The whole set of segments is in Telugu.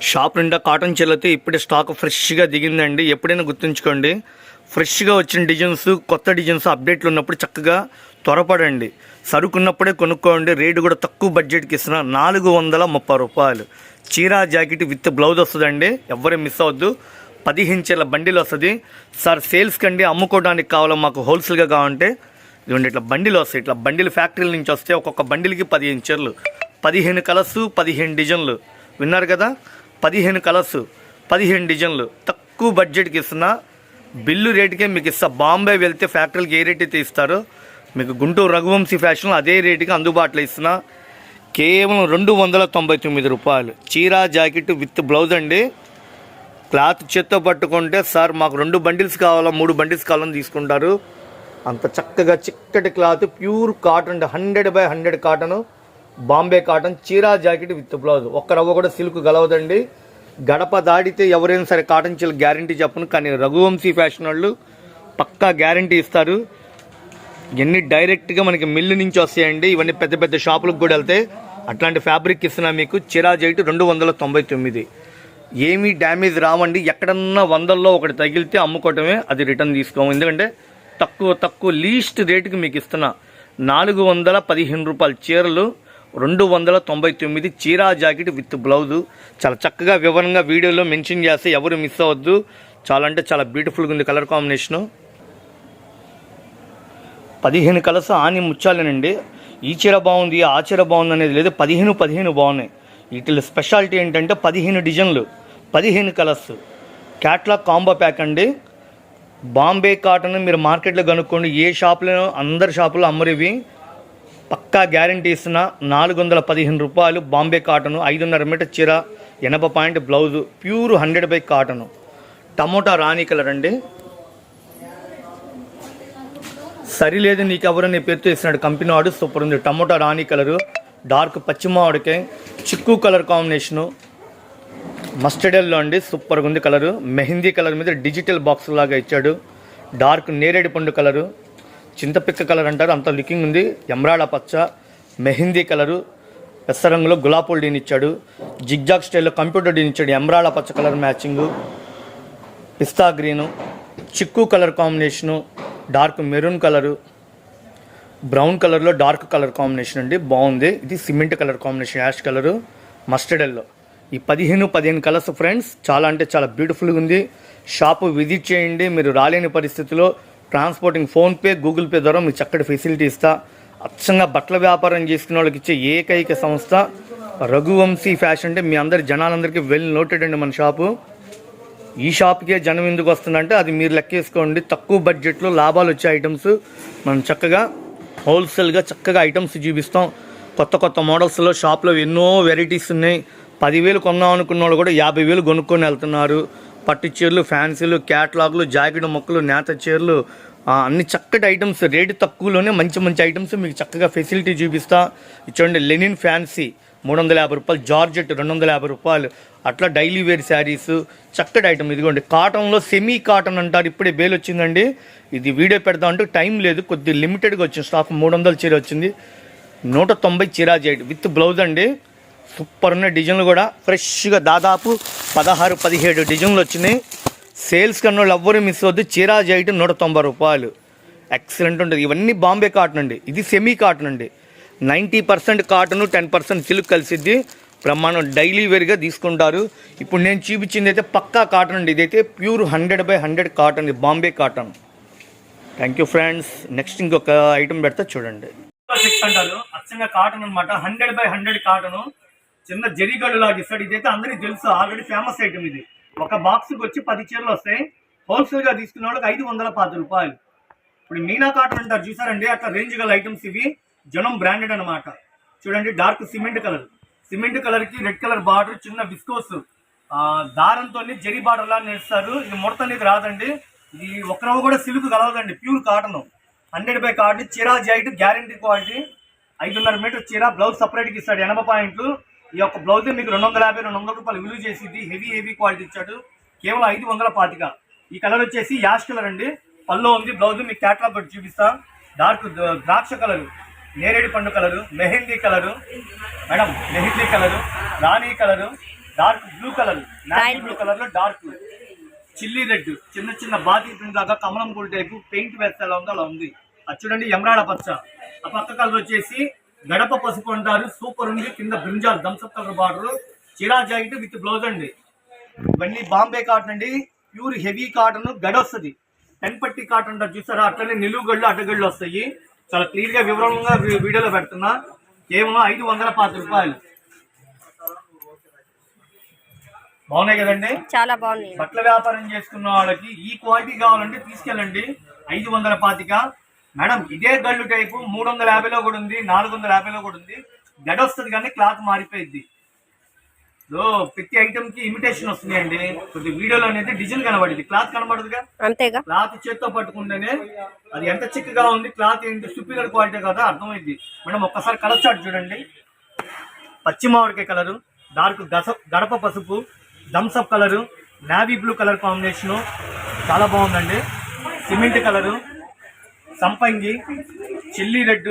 షాప్ నిండా కాటన్ చీరలతో ఇప్పుడే స్టాక్ ఫ్రెష్గా దిగిందండి. ఎప్పుడైనా గుర్తుంచుకోండి. ఫ్రెష్గా వచ్చిన డిజైన్స్ కొత్త డిజైన్స్ అప్డేట్లు ఉన్నప్పుడు చక్కగా త్వరపడండి. సరుకున్నప్పుడే కొనుక్కోండి. రేటు కూడా తక్కువ బడ్జెట్కి ఇస్తున్న నాలుగు వందల ముప్పై రూపాయలు. చీర జాకెట్ విత్ బ్లౌజ్ వస్తుందండి. ఎవరు మిస్ అవ్వద్దు. పదిహేను చీరల బండిలు వస్తుంది. సార్ సేల్స్ కండి అమ్ముకోవడానికి కావాలో మాకు హోల్సేల్గా కావాలంటే ఇదిగోండి ఇట్లా బండిలు వస్తాయి. ఇట్లా బండిలు ఫ్యాక్టరీల నుంచి వస్తే ఒక్కొక్క బండిలకి పదిహేను చీరలు. పదిహేను కలర్స్ పదిహేను డిజైన్లు విన్నారు కదా? పదిహేను కలర్స్ పదిహేను డిజైన్లు. తక్కువ బడ్జెట్కి ఇస్తున్నా బిల్లు రేటుకే మీకు ఇస్తా. బాంబే వెళ్తే ఫ్యాక్టరీకి ఏ రేట్ అయితే ఇస్తారో మీకు గుంటూరు రఘువంశీ ఫ్యాషన్లో అదే రేటుకి అందుబాటులో ఇస్తున్నా. కేవలం రెండు వందల తొంభై తొమ్మిది రూపాయలు. చీర జాకెట్ విత్ బ్లౌజ్ అండి. క్లాత్ చేత్తో పట్టుకుంటే సార్ మాకు రెండు బండిల్స్ కావాలా మూడు బండిల్స్ కావాలని తీసుకుంటారు. అంత చక్కగా చిక్కటి cloth pure cotton hundred by hundred cotton. Bombay cotton చీరా జాకెట్ విత్ బ్లౌజ్. ఒక్క రవ్వ కూడా సిల్క్ గలవదండి. గడప దాడితే ఎవరైనా సరే కాటన్ చీర గ్యారంటీ చెప్పను కానీ రఘువంశీ ఫ్యాషన్ వాళ్ళు పక్కా గ్యారంటీ ఇస్తారు. ఇవన్నీ డైరెక్ట్గా మనకి మిల్లు నుంచి వస్తాయండి ఇవన్నీ పెద్ద పెద్ద షాపులకు కూడా వెళ్తే అట్లాంటి ఫ్యాబ్రిక్ ఇస్తున్నా మీకు. చిరా జైట్ రెండు వందల తొంభై తొమ్మిది. ఏమీ డ్యామేజ్ రావండి. ఎక్కడన్నా వందల్లో ఒకటి తగిలితే అమ్ముకోవటమే అది రిటర్న్ తీసుకోము. ఎందుకంటే తక్కువ తక్కువ లీస్ట్ రేటుకి మీకు ఇస్తున్నా. నాలుగు వందల పదిహేను రూపాయల చీరలు రెండు వందల తొంభై తొమ్మిది చీరా జాకెట్ విత్ బ్లౌజు. చాలా చక్కగా వివరంగా వీడియోలో మెన్షన్ చేస్తే ఎవరు మిస్ అవ్వద్దు. చాలా అంటే చాలా బ్యూటిఫుల్గా ఉంది కలర్ కాంబినేషను పదిహేను కలర్స్ ఆని ముచ్చాలేనండి ఈ చీర బాగుంది ఆ చీర బాగుంది అనేది లేదు. పదిహేను పదిహేను బాగున్నాయి. వీటిలో స్పెషాలిటీ ఏంటంటే పదిహేను డిజైన్లు. పదిహేను కలర్స్. క్యాట్లాగ్ కాంబో ప్యాక్ అండి. బాంబే కాటన్ మీరు మార్కెట్లో కనుక్కోండి ఏ షాప్లో అందరి షాపులో అమ్మరివి. పక్కా గ్యారంటీ ఇస్తున్న నాలుగు వందల పదిహేను రూపాయలు బాంబే కాటను ఐదున్నర మీటర్ చీర ఎనభై point blouse pure hundred by cotton. Tomato రాణి కలర్ అండి. సరిలేదు నీకు ఎవరని పేరుతో ఇస్తున్నాడు కంపెనీ వాడు సూపర్ ఉంది. టమోటా రాణి కలరు డార్క్ పచ్చిమావిడికాయ చిక్కు కలర్ కాంబినేషను. మస్టర్డ్ ఎల్లో అండి సూపర్గా ఉంది కలరు. మెహందీ కలర్ మీద డిజిటల్ బాక్స్ లాగా ఇచ్చాడు. డార్క్ నేరేడు పండు కలరు. చింతపిక్క కలర్ అంటారు. అంత లుకింగ్ ఉంది. ఎమరాడ పచ్చ మెహందీ కలరు పెసరంగులో రంగులో డీన్ ఇచ్చాడు. జిగ్జాగ్ స్టైల్లో కంప్యూటర్ డీన్ ఇచ్చాడు. ఎమ్రాళ పచ్చ కలర్ మ్యాచింగు. పిస్తా గ్రీను. చిక్కు colour combination. Dark maroon colour. Brown కలర్లో డార్క్ కలర్ కాంబినేషన్ అండి. బాగుంది. ఇది cement colour combination ash colour. Mustard yellow ఈ పదిహేను పదిహేను కలర్స్ ఫ్రెండ్స్ చాలా అంటే చాలా బ్యూటిఫుల్గా ఉంది. షాపు విజిట్ చేయండి. మీరు రాలేని పరిస్థితిలో ట్రాన్స్పోర్టింగ్ ఫోన్పే గూగుల్ పే ద్వారా మీకు చక్కటి ఫెసిలిటీ ఇస్తా. అచ్చంగా బట్టల వ్యాపారం చేసుకునే వాళ్ళకి ఇచ్చే ఏకైక సంస్థ రఘువంశీ ఫ్యాషన్ అంటే మీ అందరి జనాలందరికీ వెల్ నోటెడ్ అండి మన షాపు. ఈ షాప్కే జనం ఎందుకు వస్తుందంటే అది మీరు లెక్కేసుకోండి. తక్కువ బడ్జెట్లో లాభాలు వచ్చే ఐటమ్స్ మనం చక్కగా హోల్సేల్గా చక్కగా ఐటమ్స్ చూపిస్తాం. కొత్త కొత్త మోడల్స్లో షాప్లో ఎన్నో వెరైటీస్ ఉన్నాయి. పదివేలు కొందాం అనుకున్న వాళ్ళు కూడా యాభై వేలు కొనుక్కొని వెళ్తున్నారు. పట్టు చీరలు ఫ్యాన్సీలు క్యాట్లాగ్లు జాకెట్ మొక్కలు నేత చీరలు అన్ని చక్కటి ఐటమ్స్. రేటు తక్కువలోనే మంచి మంచి ఐటమ్స్ మీకు చక్కగా ఫెసిలిటీ చూపిస్తా. చూడండి లెనిన్ ఫ్యాన్సీ. మూడు వందల యాభై రూపాయలు జార్జెట్ రెండు వందల యాభై రూపాయలు. అట్లా డైలీ వేర్ శారీస్. చక్కటి ఐటమ్ ఇదిగోండి. కాటన్లో సెమీ కాటన్ అంటారు. ఇప్పుడే బేల్ వచ్చిందండి. ఇది వీడియో పెడతా అంటే టైం లేదు. కొద్ది లిమిటెడ్గా వచ్చింది. స్టాక్ మూడు వందల చీర వచ్చింది. నూట తొంభై చీరా జైడ్ విత్ బ్లౌజ్ అండి. సూపర్ ఉన్న డిజైన్లు కూడా. ఫ్రెష్గా దాదాపు పదహారు పదిహేడు డిజైన్లు వచ్చినాయి. సేల్స్ కన్నా ఎవ్వరూ మిస్ అవద్దు చీరా జైట్ నూట తొంభై రూపాయలు. ఎక్సలెంట్ ఉంటుంది. ఇవన్నీ బాంబే కాటన్ అండి. ఇది సెమీ కాటన్ అండి. Ninety percent cotton ten percent silk కలిసిద్ది. ప్రమాణం డైలీ వేర్గా తీసుకుంటారు. ఇప్పుడు నేను చూపించింది అయితే పక్కా కాటన్ అండి. ఇదైతే pure hundred by hundred cotton ఇది Bombay cotton thank you friends next ఇంకొక ఐటమ్ పెడతా చూడండి. సిక్స్ హండ్రెడ్ అచ్చంగా కాటన్ అనమాట హండ్రెడ్ బై హండ్రెడ్ కాటన్ చిన్న జరీగడ్డు లాగా ఇస్తాడు ఇదైతే అందరికీ తెలుసు. ఆల్రెడీ ఫేమస్ ఐటమ్ ఇది. ఒక బాక్స్కి వచ్చి పది చీరలు వస్తాయి. హోల్సేల్గా తీసుకున్న వాళ్ళకి ఐదు వందల పది రూపాయలు. ఇప్పుడు మీనా కాటన్ అంటారు చూసారండి? అట్లా రేంజ్ గల ఐటమ్స్ ఇవి. జనం బ్రాండెడ్ అన్నమాట. చూడండి డార్క్ సిమెంట్ కలర్ సిమెంట్ కలర్కి రెడ్ కలర్ బార్డర్ చిన్న విస్కోస్ దారంతో జరి బార్డర్ లా నేస్తారు. ఇది ముడత అనేది రాదండి. ఇది ఒక్కరవ కూడా silk కలవదండి. Pure cotton hundred by cotton చీరా జాయిట్ గ్యారంటీ క్వాలిటీ ఐదున్నర మీటర్ చీర బ్లౌజ్ సపరేట్కి ఇస్తాడు. ఎనభై పాయింట్లు. ఈ యొక్క బ్లౌజ్ మీకు రెండు వందల యాభై రెండు వందల రూపాయలు విలువ చేసింది. హెవీ హెవీ క్వాలిటీ ఇచ్చాడు. కేవలం ఐదు వందల పాతిక. ఈ కలర్ వచ్చేసి యాష్ కలర్ అండి. పల్లో ఉంది బ్లౌజ్ మీకు క్యాట్లాగ్ పెట్టి చూపిస్తా. డార్క్ ద్రాక్ష కలరు నేరేడు పండు colour mehndi colour madam mehndi colour రాణి colour dark blue colour navy blue కలర్లో డార్క్ చిల్లీ రెడ్ చిన్న చిన్న బాతి దాకా కమలం పూల టైపు పెయింట్ వేస్తే ఎలా ఉందో అలా ఉంది. అది చూడండి ఎమరాడ పచ్చ. ఆ పక్క కలర్ వచ్చేసి గడప పసుపు అంటారు సూపర్ ఉంది కింద brinjal Thums Up colour border చిరా jacket with blouse అండి. ఇవన్నీ బాంబే కాటన్ అండి ప్యూర్ హెవీ కాటన్ గడ వస్తుంది. పెన్ పట్టి కాటన్ అంటారు చూసారా? అట్లనే నిలువు గళ్ళు అడ్డగళ్ళు వస్తాయి. చాలా క్లియర్గా వివరంగా వీడియోలో పెడుతున్నా. కేవలం ఐదు వందల పాతి రూపాయలు. బాగున్నాయి కదండి? చాలా బాగుంది బట్టల వ్యాపారం చేసుకున్న వాళ్ళకి ఈ క్వాలిటీ కావాలంటే తీసుకెళ్ళండి. ఐదు వందల పాతిక. మేడం ఇదే గళ్ళు టైపు మూడు వందల యాభైలో కూడా ఉంది నాలుగు వందల యాభైలో కూడా ఉంది. గడ వస్తుంది కానీ క్లాత్ మారిపోయింది ప్రతి ఐటమ్కి ఇమిటేషన్ వస్తుంది అండి కొద్ది వీడియోలో అనేది డిజైన్ కనబడింది. క్లాత్ కనబడదుగా? అంతేగా? క్లాత్ చేత్తో పట్టుకుంటేనే అది ఎంత చిక్కగా ఉంది క్లాత్ ఏంటి సుపీరియర్ క్వాలిటీ కదా అర్థమైంది. మేడం ఒక్కసారి కలర్ చార్ట్ చూడండి. పచ్చి మామిడికాయ కలరు డార్క్ గస గడప పసుపు Thums Up colour navy blue colour combination. చాలా బాగుందండి. సిమెంట్ కలరు సంపంగి chilli red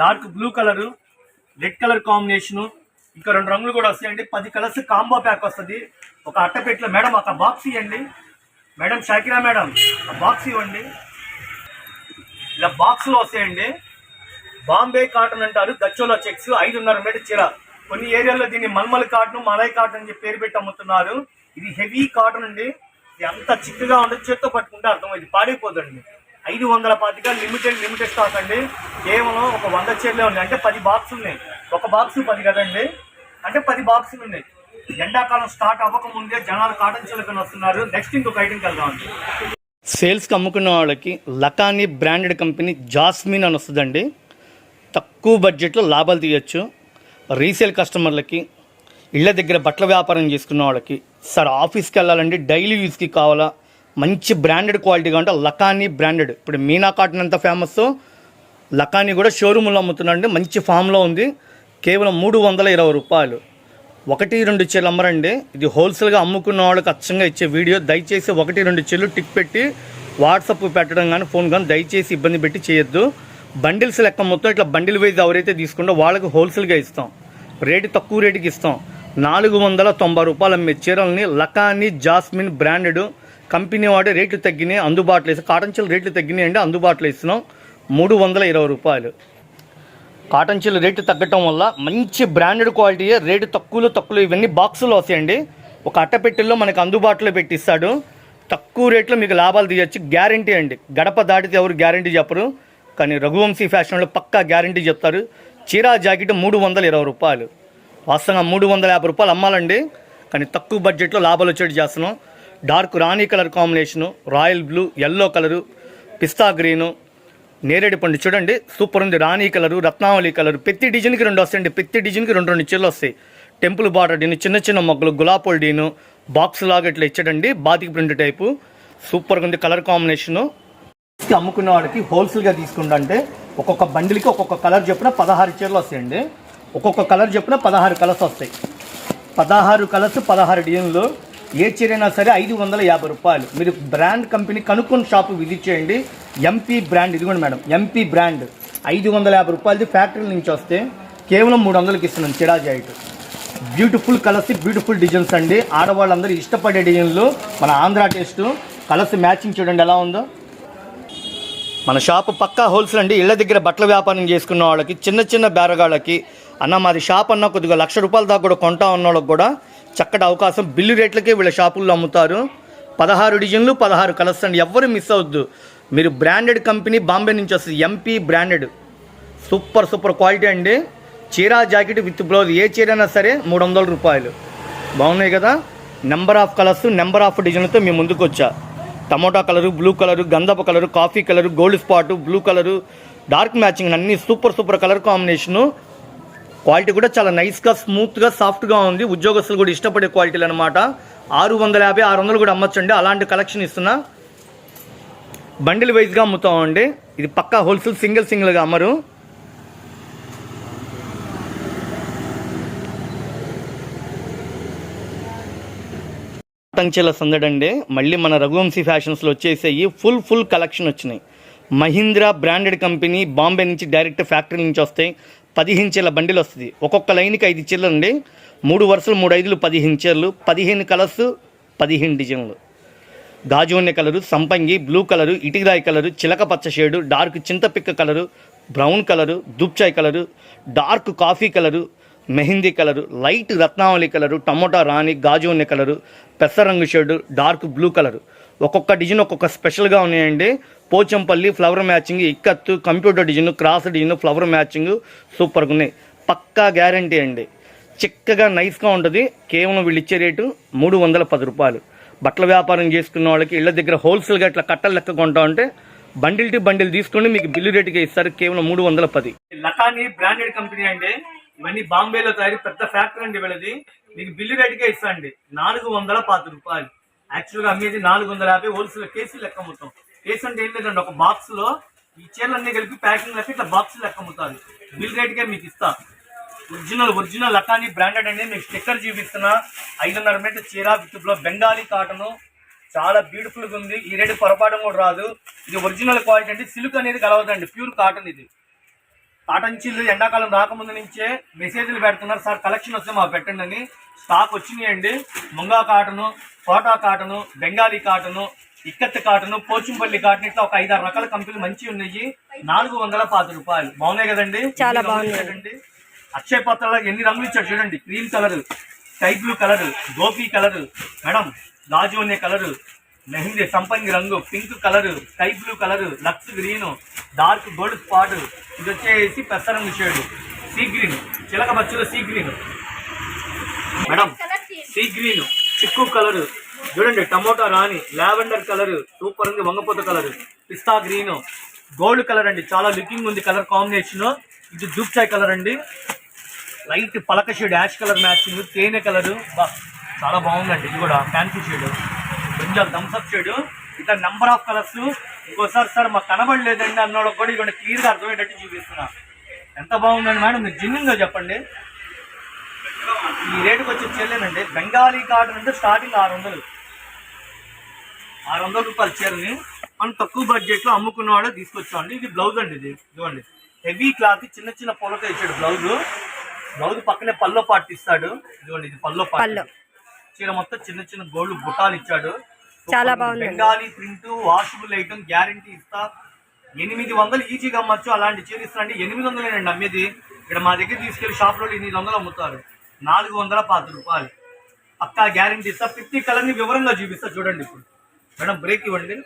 dark blue colour red colour combination. ఇంకా రెండు రంగులు కూడా వస్తాయండి. పది కలర్స్ కాంబో ప్యాక్ వస్తుంది. ఒక అట్టపెట్లో మేడం ఒక బాక్స్ ఇవ్వండి. మేడం షాకిరా మేడం ఆ బాక్స్ ఇవ్వండి. ఇలా బాక్స్లో వస్తాయండి. బాంబే కాటన్ అంటారు. గచ్చోలా చెక్స్ ఐదున్నర మీటర్ చీర. కొన్ని ఏరియాల్లో దీన్ని మల్మల్ కాటన్ మలై కాటన్ అని చెప్పి పేరు పెట్టి అమ్ముతున్నారు. ఇది హెవీ కాటన్ అండి. ఇది అంత చిక్కగా ఉండదు చేత్తో పట్టుకుంటే అర్థం ఇది పాడైపోదండి. ఐదు వందల పాతిక లిమిటెడ్ లిమిటెడ్ స్టాక్ అండి. కేవలం ఒక వంద చీరలే ఉన్నాయి. అంటే పది బాక్స్ ఉన్నాయి. ఒక బాక్స్ పది కదండి. అంటే పది బాక్సులు ఉన్నాయి. ఎండాకాలం స్టార్ట్ అవ్వక ముందే జనాలు కాటన్ చీరకొని వస్తున్నారు. నెక్స్ట్ ఇంకొక ఐటెంకి వెళ్దామండి సేల్స్కి అమ్ముకున్న వాళ్ళకి లకానీ బ్రాండెడ్ కంపెనీ జాస్మిన్ అని వస్తుందండి. తక్కువ బడ్జెట్లో లాభాలు తీయచ్చు. రీసేల్ కస్టమర్లకి ఇళ్ళ దగ్గర బట్టల వ్యాపారం చేసుకున్న వాళ్ళకి సార్ ఆఫీస్కి వెళ్ళాలండి డైలీ యూస్కి కావాలా? మంచి బ్రాండెడ్ క్వాలిటీగా ఉంటే లకానీ బ్రాండెడ్ ఇప్పుడు మీనా కాటన్ ఎంత ఫేమస్ లకానీ కూడా షోరూంలో అమ్ముతున్నారండి మంచి ఫామ్లో ఉంది. కేవలం మూడు వందల ఇరవై రూపాయలు. ఒకటి రెండు చెల్లు అమ్మరండి. ఇది హోల్సేల్గా అమ్ముకున్న వాళ్ళకి అచ్చంగా ఇచ్చే వీడియో. దయచేసి ఒకటి రెండు చెల్లు టిక్ పెట్టి వాట్సాప్ పెట్టడం కానీ ఫోన్ కానీ దయచేసి ఇబ్బంది పెట్టి చేయొద్దు. బండిల్స్ లెక్క మొత్తం ఇట్లా బండిల్ వైజ్ ఎవరైతే తీసుకుంటో వాళ్ళకి హోల్సేల్గా ఇస్తాం. రేటు తక్కువ రేటుకి ఇస్తాం. నాలుగు వందల తొంభై రూపాయలు అమ్మే చీరల్ని లకానీ జాస్మిన్ బ్రాండెడ్ కంపెనీ వాడే రేట్లు తగ్గినాయి అందుబాటులో ఇస్తాం కాటన్ చీల రేట్లు తగ్గినాయి అండి అందుబాటులో ఇస్తున్నాం. మూడు వందల ఇరవై రూపాయలు. కాటన్ చీల రేటు తగ్గటం వల్ల మంచి బ్రాండెడ్ క్వాలిటీ రేటు తక్కువలో తక్కువలో ఇవన్నీ బాక్సులు వస్తాయండి. ఒక అట్టపెట్టెల్లో మనకు అందుబాటులో పెట్టిస్తాడు. తక్కువ రేట్లో మీకు లాభాలు తీయచ్చు. గ్యారంటీ అండి. గడప దాటితే ఎవరు గ్యారంటీ చెప్పరు. కానీ రఘువంశీ ఫ్యాషన్లో పక్కా గ్యారంటీ చెప్తారు. చీరా జాకెట్ మూడు వందల ఇరవై రూపాయలు. వాస్తవంగా మూడు వందల యాభై రూపాయలు అమ్మాలండి. కానీ తక్కువ బడ్జెట్లో లాభాలు వచ్చేటి చేస్తున్నాం. డార్క్ రాణి colour combination royal blue yellow colour పిస్తా గ్రీను నేరేడు పండు. చూడండి సూపర్ ఉంది. రాణి కలరు రత్నావళి కలరు ప్రతి డిజైన్కి రెండు వస్తాయండి ప్రతి డిజైన్కి రెండు రెండు చీరలు వస్తాయి. టెంపుల్ బార్డర్ డీను చిన్న చిన్న మొగ్గలు గులాపోల్ డీను బాక్స్ లాగా ఇట్లా ఇచ్చాడండి. బాతికి ప్రింట్ టైపు. సూపర్గా ఉంది కలర్ కాంబినేషను. అమ్ముకున్న వాడికి హోల్సేల్గా తీసుకుంటే ఒక్కొక్క బండిల్కి ఒక్కొక్క కలర్ చెప్పిన పదహారు చీరలు వస్తాయండి ఒక్కొక్క కలర్ చెప్పిన పదహారు కలర్స్ వస్తాయి. పదహారు కలర్స్ పదహారు డిజైన్లు. ఏ చీరైనా సరే ఐదు వందల యాభై రూపాయలు. మీరు బ్రాండ్ కంపెనీ కనుక్కొని షాపు విజిట్ చేయండి. ఎంపీ బ్రాండ్ ఇదిగోండి మేడం ఎంపీ బ్రాండ్. ఐదు వందల యాభై రూపాయలది ఫ్యాక్టరీ నుంచి వస్తే కేవలం మూడు వందలకి ఇస్తున్నాం చిడా జాయిట్. బ్యూటిఫుల్ కలర్స్ బ్యూటిఫుల్ డిజైన్స్ అండి. ఆడవాళ్ళందరూ ఇష్టపడే డిజైన్లు. మన ఆంధ్ర టేస్ట్ కలర్స్ మ్యాచింగ్ చూడండి ఎలా ఉందో. మన షాప్ పక్కా హోల్సేల్ అండి. ఇళ్ళ దగ్గర బట్టల వ్యాపారం చేసుకున్న వాళ్ళకి చిన్న చిన్న బేరగాళ్ళకి అన్న మాది షాప్ అన్న కొద్దిగా లక్ష రూపాయల దాకా కూడా కొంటా ఉన్న వాళ్ళకి కూడా చక్కటి అవకాశం. బిల్లు రేట్లకే వీళ్ళ షాపుల్లో అమ్ముతారు. పదహారు డిజైన్లు పదహారు కలర్స్ అండి. ఎవ్వరు మిస్ అవద్దు మీరు బ్రాండెడ్ కంపెనీ బాంబే నుంచి వస్తుంది. MP branded. Super super quality అండి. చీర జాకెట్ విత్ బ్లౌజ్. ఏ చీర అయినా సరే మూడు వందల రూపాయలు. బాగున్నాయి కదా? Number of colours number of డిజైన్లతో మేము ముందుకు వచ్చా. టమోటా కలరు బ్లూ కలరు గంధపు colour coffee colour Gold Spot blue colour dark matching అన్ని super super colour combination. Quality కూడా చాలా నైస్గా స్మూత్గా సాఫ్ట్గా ఉంది. ఉద్యోగస్తులు కూడా ఇష్టపడే క్వాలిటీలు అనమాట ఆరు వందల యాభై ఆరు వందలు కూడా అమ్మచ్చండి. అలాంటి కలెక్షన్ ఇస్తున్నా. బండిల్ వైజ్గా అమ్ముతామండి ఇది పక్కా హోల్సేల్ సింగిల్ సింగిల్గా అమ్మరు. పతంచెల సందడండి మళ్ళీ మన రఘువంశీ ఫ్యాషన్స్లో వచ్చేసేవి ఫుల్ ఫుల్ కలెక్షన్ వచ్చినాయి. మహీంద్రా బ్రాండెడ్ కంపెనీ బాంబే నుంచి డైరెక్ట్ ఫ్యాక్టరీ నుంచి వస్తాయి. పదిహేను చీరల బండిల్ వస్తుంది. ఒక్కొక్క లైన్కి ఐదు చీరలు అండి. మూడు వరుసలు మూడు ఐదులు పదిహేను చీరలు పదిహేను కలర్స్ పదిహేను డిజైన్లు. గాజు కలరు సంపంగి బ్లూ కలరు ఇటిరాయి కలరు చిలక పచ్చ షేడు డార్క్ చింతపిక్క colour brown colour దుప్చాయ్ colour dark coffee colour mehndi colour light రత్నావళి కలరు టమోటా రాణి గాజు ఉన్నె కలరు పెసరంగు షేడు డార్క్ బ్లూ కలరు. ఒక్కొక్క డిజైన్ ఒక్కొక్క స్పెషల్గా ఉన్నాయండి. Pochampally flower matching ikat computer design cross design flower matching సూపర్గా ఉన్నాయి. పక్కా గ్యారంటీ అండి. చిక్కగా నైస్గా ఉంటుంది. కేవలం వీళ్ళు ఇచ్చే రేటు మూడు వందల పది రూపాయలు. బట్టల వ్యాపారం చేసుకున్న వాళ్ళకి ఇళ్ళ దగ్గర హోల్సేల్గా ఇట్లా కట్టలు లెక్క కొంటా ఉంటే బండిల్ టు బండిల్ తీసుకొని మీకు బిల్లు రేటుకి ఇస్తారు. కేవలం మూడు వందల పది. లకాని బ్రాండెడ్ కంపెనీ అండి. ఇవన్నీ బాంబేలో తయారు పెద్ద ఫ్యాక్టరీ అండి వీళ్ళది. మీకు బిల్లు రేటుకే ఇస్తా అండి. నాలుగు వందల పాతి రూపాయలు. యాక్చువల్గా అమ్మేది నాలుగు వందల యాభై హోల్సేల్ కేసీ లెక్క మొత్తం. కేసు ఏం లేదండి ఒక బాక్స్లో ఈ చీరలన్నీ కలిపి ప్యాకింగ్ లెక్క ఇట్లా బాక్స్ లెక్క అమ్ముతారు. బిల్ రేట్కే మీకు ఇస్తా. ఒరిజినల్ ఒరిజినల్ లకాని బ్రాండెడ్ అండి. మీకు స్టిక్కర్ చూపిస్తున్నా. ఐదున్నర మీటర్ చీర విత్ బ్లో బెంగాలీ కాటను చాలా బ్యూటిఫుల్గా ఉంది. ఈ రేటు పొరపాటు కూడా రాదు. ఇది ఒరిజినల్ క్వాలిటీ అండి. సిల్క్ అనేది కలవదండి. ప్యూర్ కాటన్ ఇది. కాటన్ చీరలు ఎండాకాలం రాకముందు నుంచే మెసేజ్లు పెడుతున్నారు. సార్ కలెక్షన్ వస్తే మాకు పెట్టండి అని. స్టాక్ వచ్చినాయండి. Munga cotton Kota cotton Bengali cotton ikat cotton Pochampally cotton ఇట్లా ఒక ఐదారు రకాల కంపెనీలు మంచివి ఉన్నాయి. నాలుగు వందల పాతి రూపాయలు. బాగున్నాయి కదండి? చాలా బాగున్నాయి. ఇచ్చాడండి? అక్షయ పాత్రలో ఎన్ని రంగులు ఇచ్చాడు చూడండి. Cream colour sky blue colour Gopi colour madam గాజు అనే కలర్ మెహందీ సంపంగి రంగు pink colour sky blue colour lux green dark Gold Spot. ఇది వచ్చేసి పెసరంగు షేడ్ సీ గ్రీన్ చిలక బచ్చులో sea green. Madam sea green చిక్కు కలర్ చూడండి టమోటా రాణి లావెండర్ కలర్ సూపర్ ఉంది వంగపోత కలర్ పిస్తా గ్రీన్ గోల్డ్ కలర్ అండి చాలా లుకింగ్ ఉంది కలర్ కాంబినేషన్. ఇది దూప్చాయ్ కలర్ అండి. లైట్ పలక షేడ్ యాష్ కలర్ మ్యాచింగ్ తేనె కలర్. చాలా బాగుందండి ఇది కూడా ఫ్యాన్సీ షేడ్. కొంచెం థమ్స్అప్ షేడ్. ఇట్లా నెంబర్ ఆఫ్ కలర్స్ ఇంకోసారి సార్ మాకు కనబడలేదండి అన్నోడు కూడా ఇక్కడ క్లియర్గా అర్థమయ్యేటట్టు చూపిస్తున్నా. ఎంత బాగుందండి మేడం మీరు జిన్నింగ్గా చెప్పండి. ఈ రేటుకి వచ్చి చేయలేనండి బెంగాలీ కాటన్ అంటే స్టార్టింగ్ ఆరు వందలు ఆరు వందల రూపాయల చీరని మనం తక్కువ బడ్జెట్లో అమ్ముకున్నవాడే తీసుకొచ్చామండి ఇది బ్లౌజ్ అండి ఇది. ఇదిగోండి. హెవీ క్లాత్ చిన్న చిన్న పొలతో ఇచ్చాడు బ్లౌజ్ బ్లౌజ్ పక్కనే పల్లో పాటు ఇస్తాడు. ఇదిగోండి ఇది పల్లో. పాటు చీర మొత్తం చిన్న చిన్న గోల్డ్ బుటాలు ఇచ్చాడు. చాలా బాగుందండి. Bengali print washable item guarantee ఇస్తా. ఎనిమిది వందలు ఈజీగా అమ్మచ్చు. అలాంటి చీర ఇస్తానండి. ఎనిమిది వందలేనండి అమ్మేది. ఇక్కడ మా దగ్గర తీసుకెళ్ళి షాప్లో ఎనిమిది వందలు అమ్ముతారు. నాలుగు వందల పాతి రూపాయలు. పక్కా గ్యారంటీ ఇస్తా. ప్రతి కలర్ని వివరంగా చూపిస్తా. చూడండి ఇప్పుడు. మేడం బ్రేక్ ఇవ్వండి.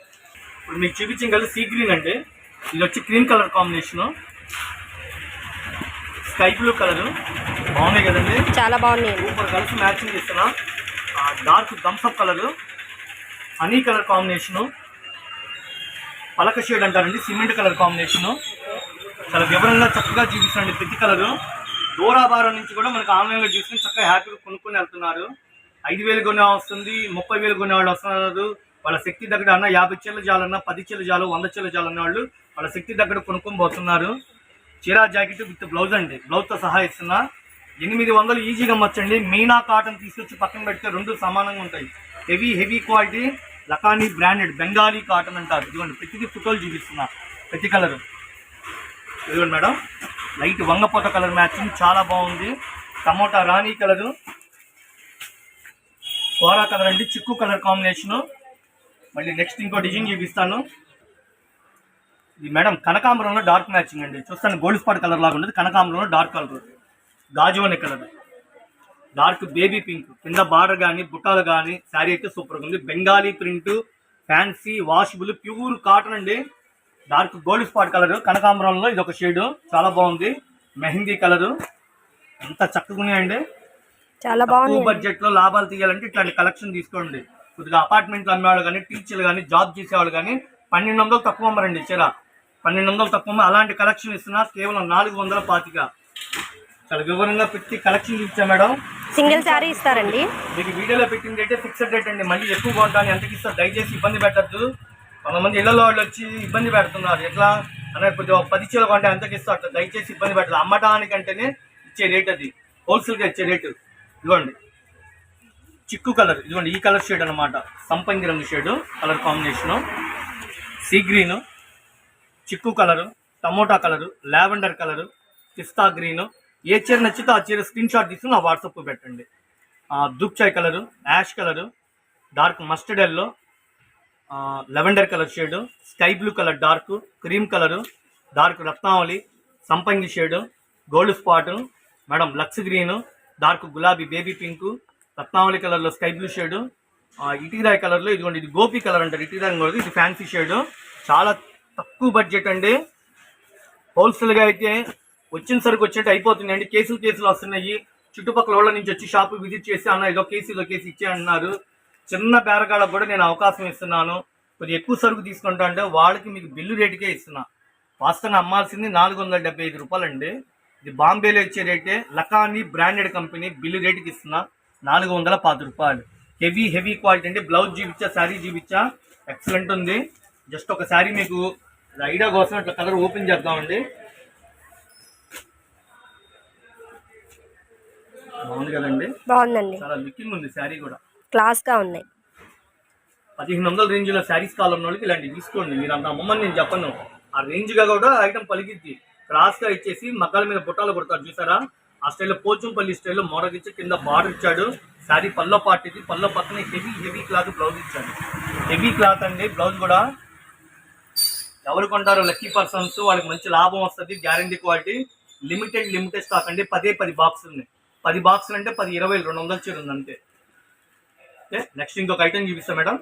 ఇప్పుడు మీకు చూపించిన కలర్ సీ గ్రీన్ అండి. ఇది వచ్చి cream colour combination sky blue colour బాగున్నాయి కదండి? చాలా బాగున్నాయండి సూపర్ కలర్స్ మ్యాచింగ్ ఇస్తున్నా dark Thums Up colour honey colour combination పలక షేడ్ అంటారండి. సిమెంట్ కలర్ కాంబినేషను చాలా వివరంగా చక్కగా చూపిస్తాండి ప్రతి కలరు దూరాభారం నుంచి కూడా మనకి ఆన్లైన్లో చూసుకుని చక్కగా హ్యాపీగా కొనుక్కొని వెళ్తున్నారు. ఐదు వేలు కొనే వస్తుంది ముప్పై వేలు కొనేవాళ్ళు వస్తున్నారు. వాళ్ళ శక్తి దగ్గర అన్న యాభై చీరలు చాలన్నా పది చీరలు జాలు వంద చీరలు చాలు అన్న వాళ్ళు వాళ్ళ శక్తి దగ్గర కొనుక్కొని పోతున్నారు. చీరా జాకెట్ విత్ బ్లౌజ్ అండి. బ్లౌజ్తో సహా ఇస్తున్నా. ఎనిమిది వందలు ఈజీగా అమ్మొచ్చండి. మీనా కాటన్ తీసుకొచ్చి పక్కన పెడితే రెండు సమానంగా ఉంటాయి. హెవీ హెవీ క్వాలిటీ లకానీ బ్రాండెడ్ బెంగాలీ కాటన్ అంటారు. ఇదిగోండి ప్రతిదీ ఫోటోలు చూపిస్తున్నా. ప్రతి కలరు. ఇదిగోండి మేడం. లైట్ వంగపోత కలర్ మ్యాచింగ్ చాలా బాగుంది. టమోటా రాణి కలరు కోరా కలర్ అండి చిక్కు కలర్ కాంబినేషను మళ్ళీ నెక్స్ట్ ఇంకో డిజైన్ చూపిస్తాను. ఇది మేడం కనకాంబరంలో డార్క్ మ్యాచింగ్ అండి. చూస్తాను గోల్డ్ స్పాట్ కలర్ లాగా ఉండదు కనకాంబరంలో డార్క్ కలర్ గాజు అనే కలర్ డార్క్ బేబీ పింక్ కింద బార్డర్ కానీ బుట్టాలు కానీ శారీ అయితే సూపర్గా ఉంది. Bengali print fancy washable pure cotton అండి. Dark Gold Spot colour. కనకాంబరంలో ఇది ఒక షేడ్ చాలా బాగుంది. మెహందీ కలర్. ఎంత చక్కగా ఉన్నాయండి. చాలా బాగున్నాయి. బడ్జెట్లో లాభాలు తీయాలంటే ఇట్లాంటి కలెక్షన్ తీసుకోండి. కొద్దిగా అపార్ట్మెంట్లు అమ్మేవాళ్ళు కానీ టీచర్లు కానీ జాబ్ చేసేవాళ్ళు కానీ పన్నెండు వందలు తక్కువ అమ్మరండి చీర. పన్నెండు వందలు తక్కువ అలాంటి కలెక్షన్ ఇస్తున్నా కేవలం నాలుగు వందల పాతిక. చాలా వివరంగా పెట్టి కలెక్షన్ చూపించా మేడం. సింగిల్ శారీ ఇస్తారండి. మీకు వీడియోలో పెట్టిన రేటే ఫిక్స్డ్ రేట్ అండి. మళ్ళీ ఎక్కువ కొంటాను ఎంతకి ఇస్తారు దయచేసి ఇబ్బంది పెట్టద్దు. కొంతమంది ఇళ్ళలో వాళ్ళు వచ్చి ఇబ్బంది పెడుతున్నారు. ఎట్లా? అన్న కొద్దిగా పది చీరలు కొంటే ఎంతకి ఇస్తారు దయచేసి ఇబ్బంది పెట్టదు అమ్మటానికంటేనే ఇచ్చే రేట్ అది. హోల్సేల్గా ఇచ్చే రేటు. ఇదిగోండి. చిక్కు కలర్. ఇదిగోండి ఈ కలర్ షేడ్ అనమాట సంపంగి రంగు shade colour combination. Sea green. చిక్కు colour tomato colour lavender colour పిస్తా గ్రీను. ఏ చీర నచ్చితే ఆ చీర స్క్రీన్ షాట్ తీసి నా వాట్సాప్ పెట్టండి. దూప్చాయ్ colour ash colour dark mustard yellow lavender colour shade sky blue colour dark cream colour dark రత్నావళి సంపంగి shade Gold Spot madam Lux green dark గులాబీ బేబీ పింక్ రత్నావళి కలర్లో స్కై బ్లూ షేడ్ ఇటీరాయ్ కలర్లో ఇదిగోండి ఇది గోపి కలర్ అంటారు ఇటీరాయ్ కూడా ఇది ఫ్యాన్సీ షేడ్. చాలా తక్కువ బడ్జెట్ అండి. హోల్సేల్గా అయితే వచ్చిన సరికి వచ్చేట్టు అయిపోతున్నాయండి. కేసులు కేసులు వస్తున్నాయి. చుట్టుపక్కల వాళ్ళ నుంచి వచ్చి షాపు విజిట్ చేసి అన్న ఏదో కేసు ఇదో కేసు ఇచ్చే అన్నారు. చిన్న బేరగాళ్ళకు కూడా నేను అవకాశం ఇస్తున్నాను. కొద్దిగా ఎక్కువ సరుకు తీసుకుంటా అంటే వాళ్ళకి మీకు బిల్లు రేటుకే ఇస్తున్నా. వాస్తవంగా అమ్మాల్సింది నాలుగు వందల డెబ్బై ఐదు రూపాయలండి. ఇది బాంబేలో ఇచ్చే రేటే. లకాని బ్రాండెడ్ కంపెనీ బిల్లు రేటుకి ఇస్తున్నా నాలుగు వందల పాతి రూపాయలు. హెవీ హెవీ క్వాలిటీ అండి. బ్లౌజ్ చూపించా శారీ చూపించా. ఎక్సలెంట్ ఉంది. జస్ట్ ఒక శారీ మీకు ఐడియా కోసం ఇట్లా కలర్ ఓపెన్ చేద్దామండి. బాగుంది కదండి. బాగుందండి. చాలా లుకింగ్ ఉంది శారీ కూడా. క్లాస్గా ఉన్నాయి. పదిహేను వందల రేంజ్లో శారీస్ కాలం వాళ్ళకి ఇలాంటివి తీసుకోండి. మీరు అంత అమ్మని నేను చెప్పను. ఆ రేంజ్గా కూడా ఐటమ్ పలికిద్ది. క్రాస్గా ఇచ్చేసి మగ్గాల మీద బుట్టాలు కొడతారు. చూసారా? ఆ స్టైల్లో పోచంపల్లి స్టైల్లో మోడల్ ఇచ్చి కింద బార్డర్ ఇచ్చాడు. శారీ పల్లో పార్ట్ ఇది. పల్లో పక్కన హెవీ హెవీ క్లాత్ బ్లౌజ్ ఇచ్చాడు. హెవీ క్లాత్ అండి. బ్లౌజ్ కూడా ఎవరు కొంటారో లక్కీ పర్సన్స్ వాళ్ళకి మంచి లాభం వస్తుంది. Guarantee quality. Limited limited stock అండి. పదే పది బాక్స్ ఉన్నాయి. పది బాక్సులు అంటే పది ఇరవై రెండు వందల చీర ఉంది అంతే ఓకే నెక్స్ట్ ఇంకొక ఐటమ్ చూపిస్తాం మేడం